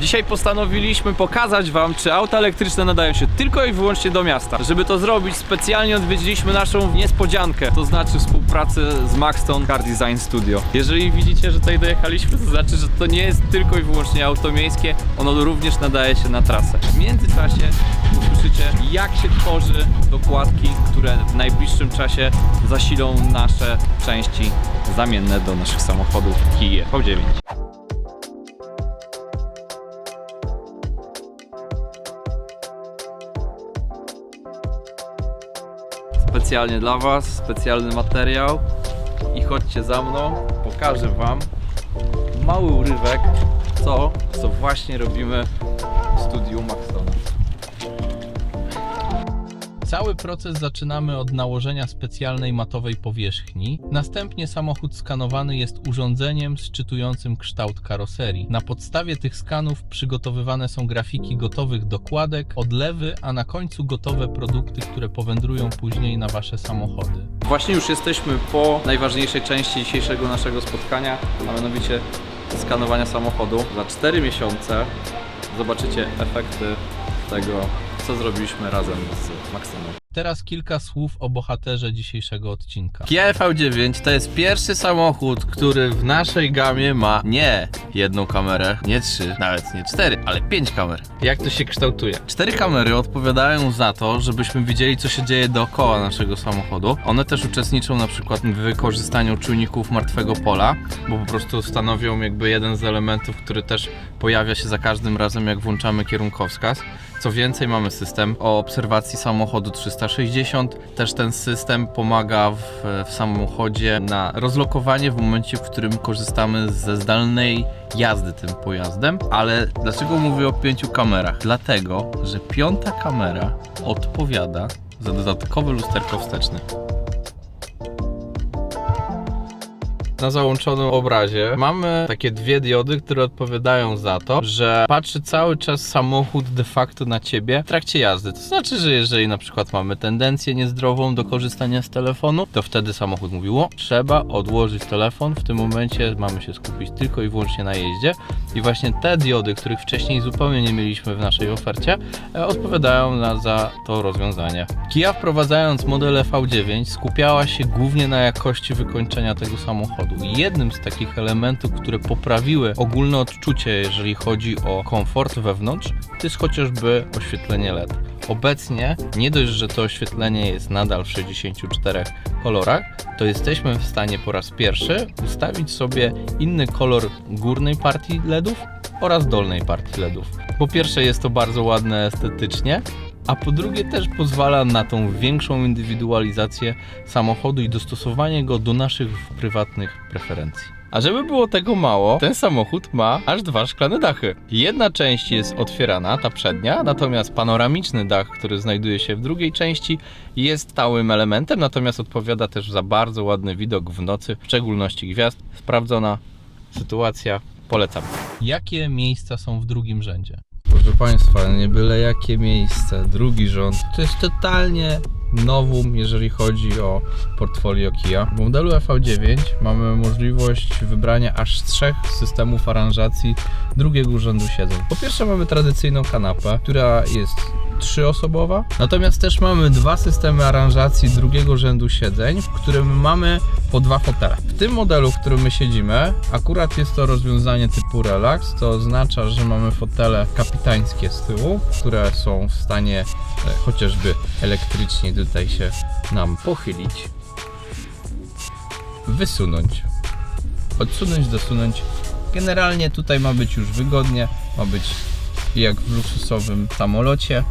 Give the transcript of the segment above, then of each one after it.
Dzisiaj postanowiliśmy pokazać Wam, czy auta elektryczne nadają się tylko i wyłącznie do miasta. Żeby to zrobić, specjalnie odwiedziliśmy naszą niespodziankę, to znaczy współpracę z Maxton Car Design Studio. Jeżeli widzicie, że tutaj dojechaliśmy, to znaczy, że to nie jest tylko i wyłącznie auto miejskie, ono również nadaje się na trasę. W międzyczasie usłyszycie, jak się tworzy dokładki, które w najbliższym czasie zasilą nasze części zamienne do naszych samochodów Kia V9. Specjalnie dla Was, specjalny materiał i chodźcie za mną, pokażę Wam mały urywek, co, co właśnie robimy w studiu. Cały proces zaczynamy od nałożenia specjalnej matowej powierzchni. Następnie samochód skanowany jest urządzeniem szczytującym kształt karoserii. Na podstawie tych skanów przygotowywane są grafiki gotowych dokładek, odlewy, a na końcu gotowe produkty, które powędrują później na Wasze samochody. Właśnie już jesteśmy po najważniejszej części dzisiejszego naszego spotkania, a mianowicie skanowania samochodu. Za 4 miesiące zobaczycie efekty tego, co zrobiliśmy razem z Maximem. Teraz kilka słów o bohaterze dzisiejszego odcinka. Kia V9 to jest pierwszy samochód, który w naszej gamie ma nie jedną kamerę, nie trzy, nawet nie cztery, ale pięć kamer. Jak to się kształtuje? Cztery kamery odpowiadają za to, żebyśmy widzieli, co się dzieje dookoła naszego samochodu. One też uczestniczą na przykład w wykorzystaniu czujników martwego pola, bo po prostu stanowią jakby jeden z elementów, który też pojawia się za każdym razem, jak włączamy kierunkowskaz. Co więcej, mamy system o obserwacji samochodu 360. Też ten system pomaga w, w samochodzie na rozlokowanie w momencie, w którym korzystamy ze zdalnej jazdy tym pojazdem. Ale dlaczego mówię o pięciu kamerach? Dlatego, że piąta kamera odpowiada za dodatkowe lusterko wsteczne. Na załączonym obrazie mamy takie dwie diody, które odpowiadają za to, że patrzy cały czas samochód de facto na ciebie w trakcie jazdy. To znaczy, że jeżeli na przykład mamy tendencję niezdrową do korzystania z telefonu, to wtedy samochód mówi, o, trzeba odłożyć telefon, w tym momencie mamy się skupić tylko i wyłącznie na jeździe. I właśnie te diody, których wcześniej zupełnie nie mieliśmy w naszej ofercie, e, odpowiadają na, za to rozwiązanie. Kia wprowadzając model V9 skupiała się głównie na jakości wykończenia tego samochodu. Jednym z takich elementów, które poprawiły ogólne odczucie, jeżeli chodzi o komfort wewnątrz, to jest chociażby oświetlenie LED. Obecnie nie dość, że to oświetlenie jest nadal w 64 kolorach, to jesteśmy w stanie po raz pierwszy ustawić sobie inny kolor górnej partii LEDów oraz dolnej partii LEDów. Po pierwsze jest to bardzo ładne estetycznie, a po drugie też pozwala na tą większą indywidualizację samochodu i dostosowanie go do naszych prywatnych preferencji. A żeby było tego mało, ten samochód ma aż dwa szklane dachy. Jedna część jest otwierana, ta przednia, natomiast panoramiczny dach, który znajduje się w drugiej części, jest stałym elementem, natomiast odpowiada też za bardzo ładny widok w nocy, w szczególności gwiazd. Sprawdzona sytuacja, polecam. Jakie miejsca są w drugim rzędzie? Proszę Państwa, nie byle jakie miejsce, drugi rząd. To jest totalnie nowum, jeżeli chodzi o portfolio Kia. W modelu EV9 mamy możliwość wybrania aż trzech systemów aranżacji drugiego rzędu siedzeń. Po pierwsze mamy tradycyjną kanapę, która jest trzyosobowa, natomiast też mamy dwa systemy aranżacji drugiego rzędu siedzeń, w którym mamy po dwa fotele. W tym modelu, w którym my siedzimy, akurat jest to rozwiązanie typu relax, to oznacza, że mamy fotele kapitańskie z tyłu, które są w stanie e, chociażby elektrycznie tutaj się nam pochylić, wysunąć, odsunąć, dosunąć. Generalnie tutaj ma być już wygodnie, ma być jak w luksusowym samolocie,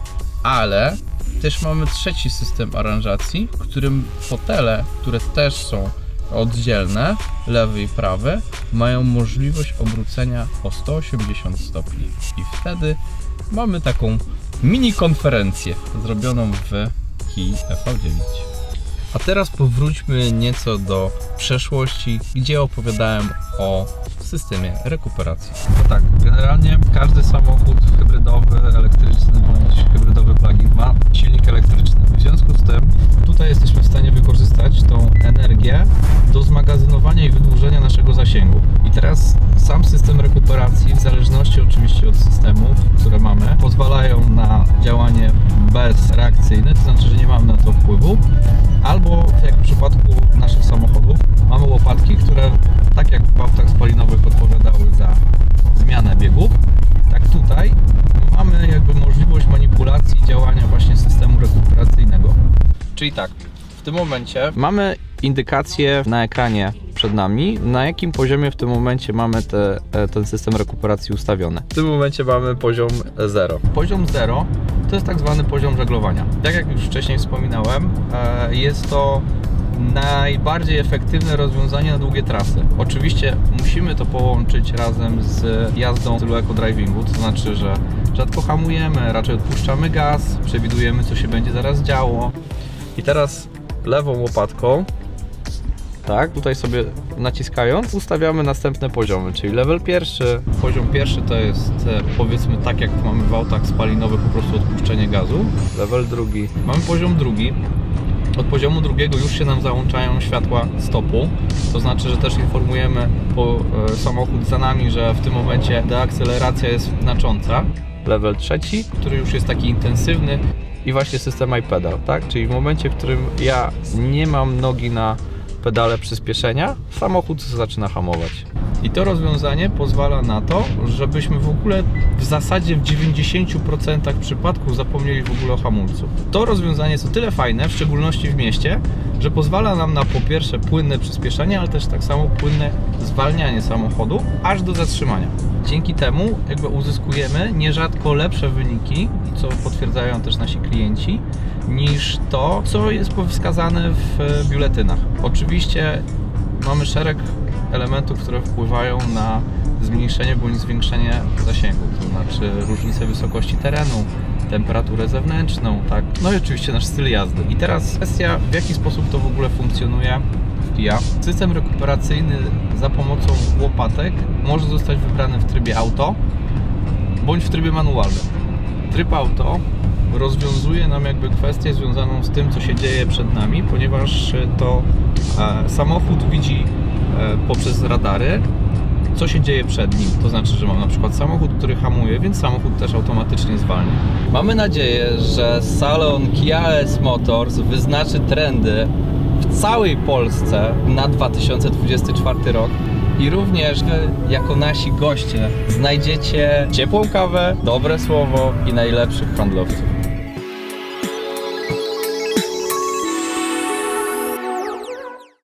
ale też mamy trzeci system aranżacji, w którym fotele, które też są oddzielne, lewy i prawy, mają możliwość obrócenia o 180 stopni. I wtedy mamy taką mini konferencję zrobioną w Kii EV9. A teraz powróćmy nieco do przeszłości, gdzie opowiadałem o systemie rekuperacji. No tak, generalnie każdy samochód hybrydowy, elektryczny bądź hybrydowy plug-in ma silnik elektryczny. W związku z tym tutaj jesteśmy w stanie wykorzystać tą energię do zmagazynowania i wydłużenia naszego zasięgu. I teraz sam system rekuperacji, w zależności oczywiście od systemu działanie bezreakcyjne, to znaczy, że nie mamy na to wpływu, albo jak w przypadku naszych samochodów mamy łopatki, które tak jak Czyli tak, w tym momencie mamy indykację na ekranie przed nami, na jakim poziomie w tym momencie mamy te, e, ten system rekuperacji ustawiony. W tym momencie mamy poziom 0. Poziom 0 to jest tak zwany poziom żeglowania. Tak jak już wcześniej wspominałem, e, jest to najbardziej efektywne rozwiązanie na długie trasy. Oczywiście musimy to połączyć razem z jazdą w stylu eco-drivingu, to znaczy, że rzadko hamujemy, raczej odpuszczamy gaz, przewidujemy co się będzie zaraz działo. I teraz lewą łopatką, tak, tutaj sobie naciskając, ustawiamy następne poziomy, czyli level pierwszy. Poziom pierwszy to jest e, powiedzmy tak jak mamy w autach spalinowych, po prostu odpuszczenie gazu. Level drugi. Mamy poziom drugi. Od poziomu drugiego już się nam załączają światła stopu, to znaczy, że też informujemy po, e, samochód za nami, że w tym momencie deakceleracja jest znacząca. Level trzeci, który już jest taki intensywny i właśnie system iPedal, tak? Czyli w momencie, w którym ja nie mam nogi na pedale przyspieszenia, samochód zaczyna hamować. I to rozwiązanie pozwala na to, żebyśmy w ogóle w zasadzie w 90% przypadków zapomnieli w ogóle o hamulcu. To rozwiązanie jest o tyle fajne, w szczególności w mieście, że pozwala nam na po pierwsze płynne przyspieszenie, ale też tak samo płynne zwalnianie samochodu aż do zatrzymania. Dzięki temu jakby uzyskujemy nierzadko lepsze wyniki, co potwierdzają też nasi klienci, niż to, co jest wskazane w e, biuletynach. Oczywiście mamy szereg elementów, które wpływają na zmniejszenie bądź zwiększenie zasięgu, to znaczy różnicę wysokości terenu, temperaturę zewnętrzną, tak? No i oczywiście nasz styl jazdy. I teraz kwestia, w jaki sposób to w ogóle funkcjonuje w Kia. System rekuperacyjny za pomocą łopatek może zostać wybrany w trybie auto bądź w trybie manualnym. Tryb auto rozwiązuje nam jakby kwestię związaną z tym, co się dzieje przed nami, ponieważ e, to e, samochód widzi e, poprzez radary, co się dzieje przed nim. To znaczy, że mam na przykład samochód, który hamuje, więc samochód też automatycznie zwalnia. Mamy nadzieję, że salon Kia S Motors wyznaczy trendy w całej Polsce na 2024 rok. I również wy, jako nasi goście, znajdziecie ciepłą kawę, dobre słowo i najlepszych handlowców.